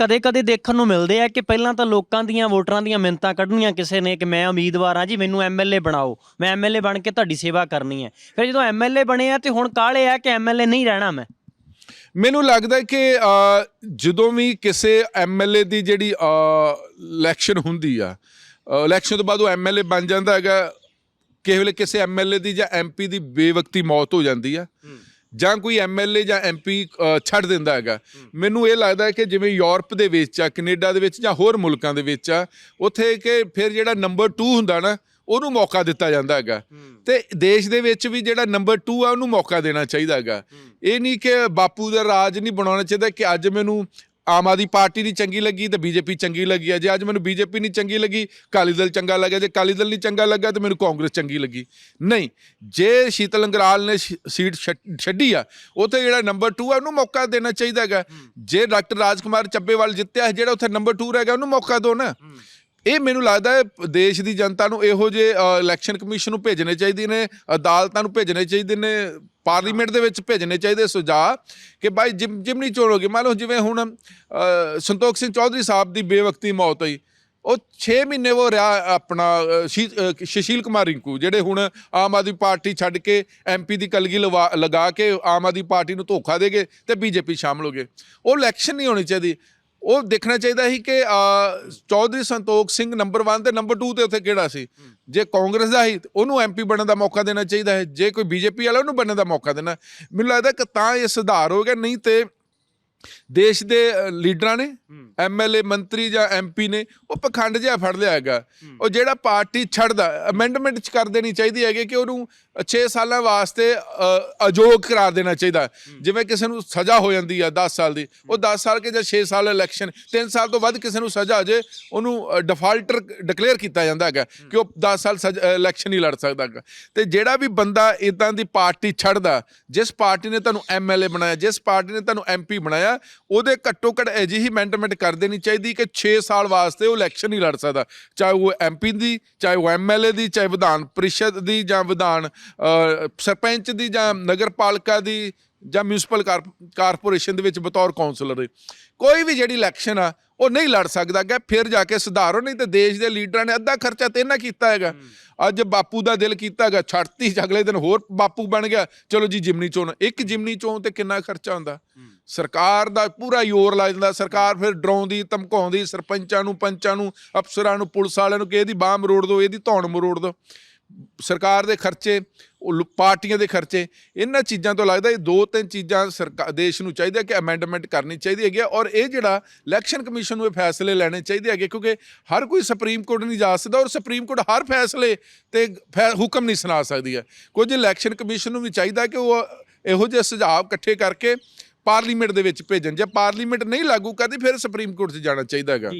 ਕਦੇ-ਕਦੇ ਦੇਖਣ ਨੂੰ ਮਿਲਦੇ ਆ ਕਿ ਪਹਿਲਾਂ ਤਾਂ ਲੋਕਾਂ ਦੀਆਂ ਵੋਟਰਾਂ ਦੀਆਂ ਮਿੰਤਾਂ ਕੱਢਣੀਆਂ ਕਿਸੇ ਨੇ ਕਿ ਮੈਂ ਉਮੀਦਵਾਰ ਆ ਜੀ ਮੈਨੂੰ ਐਮਐਲਏ ਬਣਾਓ। ਮੈਂ ਐਮਐਲਏ ਬਣ ਕੇ ਤੁਹਾਡੀ ਸੇਵਾ ਕਰਨੀ ਹੈ। ਫਿਰ ਜਦੋਂ ਐਮਐਲਏ ਬਣੇ ਆ ਤੇ ਹੁਣ ਕਾਹਲੇ ਆ ਕਿ ਐਮਐਲਏ ਨਹੀਂ ਰਹਿਣਾ ਮੈਂ? ਮੈਨੂੰ ਲੱਗਦਾ ਹੈ ਕਿ ਜਦੋਂ ਵੀ ਕਿਸੇ ਐਮਐਲਏ ਦੀ ਜਿਹੜੀ ਇਲੈਕਸ਼ਨ ਹੁੰਦੀ ਆ ਇਲੈਕਸ਼ਨ ਤੋਂ ਬਾਅਦ ਉਹ ਐਮਐਲਏ ਬਣ ਜਾਂਦਾ ਹੈਗਾ। ਕਿਸੇ ਵੇਲੇ ਕਿਸੇ ਐਮਐਲਏ ਦੀ ਜਾਂ ਐਮਪੀ ਦੀ ਬੇਵਕਤੀ ਮੌਤ ਹੋ ਜਾਂਦੀ ਆ। ਜਾਂ ਕੋਈ ਐਮਐਲਏ ਜਾਂ ਐਮਪੀ ਛੱਡ ਦਿੰਦਾ ਹੈਗਾ। ਮੈਨੂੰ ਇਹ ਲੱਗਦਾ ਹੈ ਕਿ ਜਿਵੇਂ ਯੂਰਪ ਦੇ ਵਿੱਚ ਆ ਕੈਨੇਡਾ ਦੇ ਵਿੱਚ ਜਾਂ ਹੋਰ ਮੁਲਕਾਂ ਦੇ ਵਿੱਚ ਆ ਉੱਥੇ ਕਿ ਫਿਰ ਜਿਹੜਾ ਨੰਬਰ 2 ਹੁੰਦਾ ਨਾ ਉਹਨੂੰ ਮੌਕਾ ਦਿੱਤਾ ਜਾਂਦਾ ਹੈਗਾ। ਤੇ ਦੇਸ਼ ਦੇ ਵਿੱਚ ਵੀ ਜਿਹੜਾ ਨੰਬਰ 2 ਆ ਉਹਨੂੰ ਮੌਕਾ ਦੇਣਾ ਚਾਹੀਦਾ ਹੈਗਾ। ਇਹ ਨਹੀਂ ਕਿ ਬਾਪੂ ਦਾ ਰਾਜ ਨਹੀਂ ਬਣਾਉਣਾ ਚਾਹੀਦਾ ਕਿ ਅੱਜ ਮੈਨੂੰ ਆਮ ਆਦਮੀ ਪਾਰਟੀ ਨਹੀਂ ਚੰਗੀ ਲੱਗੀ ਤੇ ਬੀਜੇਪੀ ਚੰਗੀ ਲੱਗੀ ਆ। ਜੇ ਅੱਜ ਮੈਨੂੰ ਬੀਜੇਪੀ ਨਹੀਂ ਚੰਗੀ ਲੱਗੀ ਕਾਲੀ ਦਲ ਚੰਗਾ ਲੱਗਿਆ। ਜੇ ਕਾਲੀ ਦਲ ਨਹੀਂ ਚੰਗਾ ਲੱਗਾ ਤੇ ਮੈਨੂੰ ਕਾਂਗਰਸ ਚੰਗੀ ਲੱਗੀ। ਨਹੀਂ, ਜੇ ਸ਼ੀਤਲ ਅੰਗਰਾਲ ਨੇ ਸੀਟ ਛੱਡ- ਛੱਡੀ ਆ, ਉੱਥੇ ਜਿਹੜਾ ਨੰਬਰ 2 ਆ, ਉਹਨੂੰ ਮੌਕਾ ਦੇਣਾ ਚਾਹੀਦਾ ਹੈਗਾ। ਜੇ ਡਾਕਟਰ ਰਾਜਕੁਮਾਰ ਚੱਬੇਵਾਲ ਜਿੱਤਿਆ, ਜਿਹੜਾ ਉੱਥੇ ਨੰਬਰ 2 ਰਹਿ ਗਿਆ, ਉਹਨੂੰ ਮੌਕਾ ਦਿਓ ਨਾ। ਇਹ ਮੈਨੂੰ ਲੱਗਦਾ ਹੈ, ਦੇਸ਼ ਦੀ ਜਨਤਾ ਨੂੰ ਇਹੋ ਜਿਹੇ ਇਲੈਕਸ਼ਨ ਕਮਿਸ਼ਨ ਨੂੰ ਭੇਜਣੇ ਚਾਹੀਦੇ ਨੇ, ਅਦਾਲਤਾਂ ਨੂੰ ਭੇਜਣੇ ਚਾਹੀਦੇ ਨੇ ਪਾਰਲੀਮੈਂਟ ਦੇ ਵਿੱਚ ਭੇਜਣੇ ਚਾਹੀਦੇ ਸੁਝਾਅ ਕਿ ਬਾਈ ਜਿਮ ਜਿਮਨੀ ਚੋਣ ਹੋ ਗਈ। ਮੰਨ ਲਓ ਜਿਵੇਂ ਹੁਣ ਸੰਤੋਖ ਸਿੰਘ ਚੌਧਰੀ ਸਾਹਿਬ ਦੀ ਬੇਵਕਤੀ ਮੌਤ ਹੋਈ। ਉਹ 6 ਮਹੀਨੇ ਉਹ ਰਿਹਾ ਆਪਣਾ ਅ, ਸੁਸ਼ੀਲ ਕੁਮਾਰ ਰਿੰਕੂ ਜਿਹੜੇ ਹੁਣ ਆਮ ਆਦਮੀ ਪਾਰਟੀ ਛੱਡ ਕੇ ਐਮਪੀ ਦੀ ਕਲਗੀ ਲਵਾ- ਲਗਾ ਕੇ ਆਮ ਆਦਮੀ ਪਾਰਟੀ ਨੂੰ ਧੋਖਾ ਦੇ ਗਏ ਤੇ ਬੀਜੇਪੀ ਸ਼ਾਮਲ ਹੋ ਗਏ। ਉਹ ਇਲੈਕਸ਼ਨ ਨਹੀਂ ਹੋਣੀ ਚਾਹੀਦੀ। ਉਹ ਦੇਖਣਾ ਚਾਹੀਦਾ ਸੀ ਕਿ ਚੌਧਰੀ ਸੰਤੋਖ ਸਿੰਘ ਨੰਬਰ 1 ਤੇ ਨੰਬਰ 2 ਤੇ ਉੱਥੇ ਕਿਹੜਾ ਸੀ? ਜੇ ਕਾਂਗਰਸ ਦਾ ਤੇ ਉਹਨੂੰ ਐਮਪੀ ਬਣਨ ਦਾ ਮੌਕਾ ਦੇਣਾ ਚਾਹੀਦਾ ਹੈ। ਜੇ ਕੋਈ ਬੀਜੇਪੀ ਵਾਲਾ ਉਹਨੂੰ ਬਣਨ ਦਾ ਮੌਕਾ ਦੇਣਾ। ਮੈਨੂੰ ਲੱਗਦਾ ਕਿ ਤਾਂ ਇਹ ਸੁਧਾਰ ਹੋ ਗਿਆ ਨਹੀਂ ਤੇ ਦੇਸ਼ ਦੇ ਲੀਡਰਾਂ ਨੇ ਐਮਐਲਏ ਮੰਤਰੀ ਜਾਂ ਐਮਪੀ ਨੇ ਉਹ ਪਖੰਡ ਜਿਹਾ ਫੜ ਲਿਆ ਹੈਗਾ। ਉਹ ਜਿਹੜਾ ਪਾਰਟੀ ਛੱਡਦਾ ਅਮੈਂਡਮੈਂਟ ਚ ਕਰ ਦੇਣੀ ਚਾਹੀਦੀ ਹੈਗੀ ਕਿ ਉਹਨੂੰ 6 ਸਾਲਾਂ ਵਾਸਤੇ ਅਯੋਗ ਕਰਾਰ ਦੇਣਾ ਚਾਹੀਦਾ। ਜਿਵੇਂ ਕਿਸੇ ਨੂੰ ਸਜ਼ਾ ਹੋ ਜਾਂਦੀ ਆ 10 ਸਾਲ ਦੀ ਉਹ 10 ਸਾਲ ਕੇ ਜਾਂ 6 ਸਾਲ ਇਲੈਕਸ਼ਨ 3 ਸਾਲ ਤੋਂ ਵੱਧ ਕਿਸੇ ਨੂੰ ਸਜ਼ਾ ਹੋ ਜੇ ਉਹਨੂੰ ਡਿਫਾਲਟਰ ਡਿਕਲੇਅਰ ਕੀਤਾ ਜਾਂਦਾ ਹੈਗਾ ਕਿ ਉਹ 10 ਸਾਲ ਇਲੈਕਸ਼ਨ ਨਹੀਂ ਲੜ ਸਕਦਾ ਹੈਗਾ। ਤੇ ਜਿਹੜਾ ਵੀ ਬੰਦਾ ਇਦਾਂ ਦੀ ਪਾਰਟੀ ਛੱਡਦਾ ਜਿਸ ਪਾਰਟੀ ਨੇ ਤੁਹਾਨੂੰ ਐਮਐਲਏ ਬਣਾਇਆ ਜਿਸ ਪਾਰਟੀ ਨੇ ਤੁਹਾਨੂੰ ਐਮਪੀ ਬਣਾਇਆ ਉਹਦੇ ਘੱਟੋ ਘੱਟ ਅਜਿਹੀ ਅਮੈਂਡਮੈਂਟ ਕਰ ਦੇਣੀ ਚਾਹੀਦੀ ਕਿ 6 ਸਾਲ ਵਾਸਤੇ ਉਹ ਇਲੈਕਸ਼ਨ ਨਹੀਂ ਲੜ ਸਕਦਾ। ਚਾਹੇ ਉਹ ਐਮਪੀ ਦੀ ਚਾਹੇ ਉਹ ਐਮਐਲਏ ਦੀ ਚਾਹੇ ਵਿਧਾਨ ਪ੍ਰੀਸ਼ਦ ਦੀ ਜਾਂ ਵਿਧਾਨ ਸਰਪੰਚ ਦੀ ਜਾਂ ਨਗਰ ਪਾਲਿਕਾ ਦੀ ਜਾਂ ਮਿਊਨਿਸਪਲ ਕਾਰਪੋਰੇਸ਼ਨ ਦੇ ਵਿੱਚ ਬਤੌਰ ਕਾਉਂਸਲਰ ਕੋਈ ਵੀ ਜਿਹੜੀ ਇਲੈਕਸ਼ਨ ਆ ਉਹ ਨਹੀਂ ਲੜ ਸਕਦਾ ਗਾ ਫਿਰ ਜਾ ਕੇ ਸੁਧਾਰੋ ਨਹੀਂ ਤੇ ਦੇਸ਼ ਦੇ ਲੀਡਰਾਂ ਨੇ ਅੱਧਾ ਖਰਚਾ ਤੇ ਇਹਨਾਂ ਕੀਤਾ ਹੈਗਾ। ਅੱਜ ਬਾਪੂ ਦਾ ਦਿਲ ਕੀਤਾ ਹੈਗਾ ਛੱਡਤੀ ਅਗਲੇ ਦਿਨ ਹੋਰ ਬਾਪੂ ਬਣ ਗਿਆ। ਚਲੋ ਜੀ ਜਿਮਨੀ ਚੋਣ ਇੱਕ ਜਿਮਨੀ ਚੋਣ ਤੇ ਕਿੰਨਾ ਖਰਚਾ ਹੁੰਦਾ? ਸਰਕਾਰ ਦਾ ਪੂਰਾ ਜ਼ੋਰ ਲਾ ਜਾਂਦਾ ਸਰਕਾਰ ਫਿਰ ਡਰਾਉਂਦੀ, ਧਮਕਾਉਂਦੀ, ਸਰਪੰਚਾਂ ਨੂੰ, ਪੰਚਾਂ ਨੂੰ, ਅਫਸਰਾਂ ਨੂੰ, ਪੁਲਿਸ ਵਾਲਿਆਂ ਨੂੰ ਕਿ ਇਹਦੀ ਬਾਹ ਮਰੋੜ ਦਿਓ, ਇਹਦੀ ਧੌਣ ਮਰੋੜ ਦਿਓ। ਸਰਕਾਰ ਦੇ ਖਰਚੇ ਪਾਰਟੀਆਂ ਦੇ ਖਰਚੇ, ਇਹਨਾਂ ਚੀਜ਼ਾਂ ਤੋਂ ਲੱਗਦਾ ਇਹ ਦੋ ਤਿੰਨ ਚੀਜ਼ਾਂ ਸਰਕਾਰ ਦੇਸ਼ ਨੂੰ ਚਾਹੀਦਾ ਕਿ ਅਮੈਂਡਮੈਂਟ ਕਰਨੀ ਚਾਹੀਦੀ ਹੈਗੀ ਆ ਔਰ ਇਹ ਜਿਹੜਾ ਇਲੈਕਸ਼ਨ ਕਮਿਸ਼ਨ ਨੂੰ ਇਹ ਫੈਸਲੇ ਲੈਣੇ ਚਾਹੀਦੇ ਹੈਗੇ ਕਿਉਂਕਿ ਹਰ ਕੋਈ ਸੁਪਰੀਮ ਕੋਰਟ ਨਹੀਂ ਜਾ ਸਕਦਾ ਔਰ ਸੁਪਰੀਮ ਕੋਰਟ ਹਰ ਫੈਸਲੇ ਤੇ ਫੈ- ਹੁਕਮ ਨਹੀਂ ਸੁਣਾ ਸਕਦੀ ਹੈ। ਕੁਝ ਇਲੈਕਸ਼ਨ ਕਮਿਸ਼ਨ ਨੂੰ ਵੀ ਚਾਹੀਦਾ ਕਿ ਉਹ ਇਹੋ ਜਿਹੇ ਸੁਝਾਅ ਇਕੱਠੇ ਕਰਕੇ ਪਾਰਲੀਮੈਂਟ ਦੇ ਵਿੱਚ ਭੇਜਣ। ਜੇ ਪਾਰਲੀਮੈਂਟ ਨਹੀਂ ਲਾਗੂ ਕਰਦੀ, ਫਿਰ ਸੁਪਰੀਮ ਕੋਰਟ 'ਚ ਜਾਣਾ ਚਾਹੀਦਾ ਹੈਗਾ।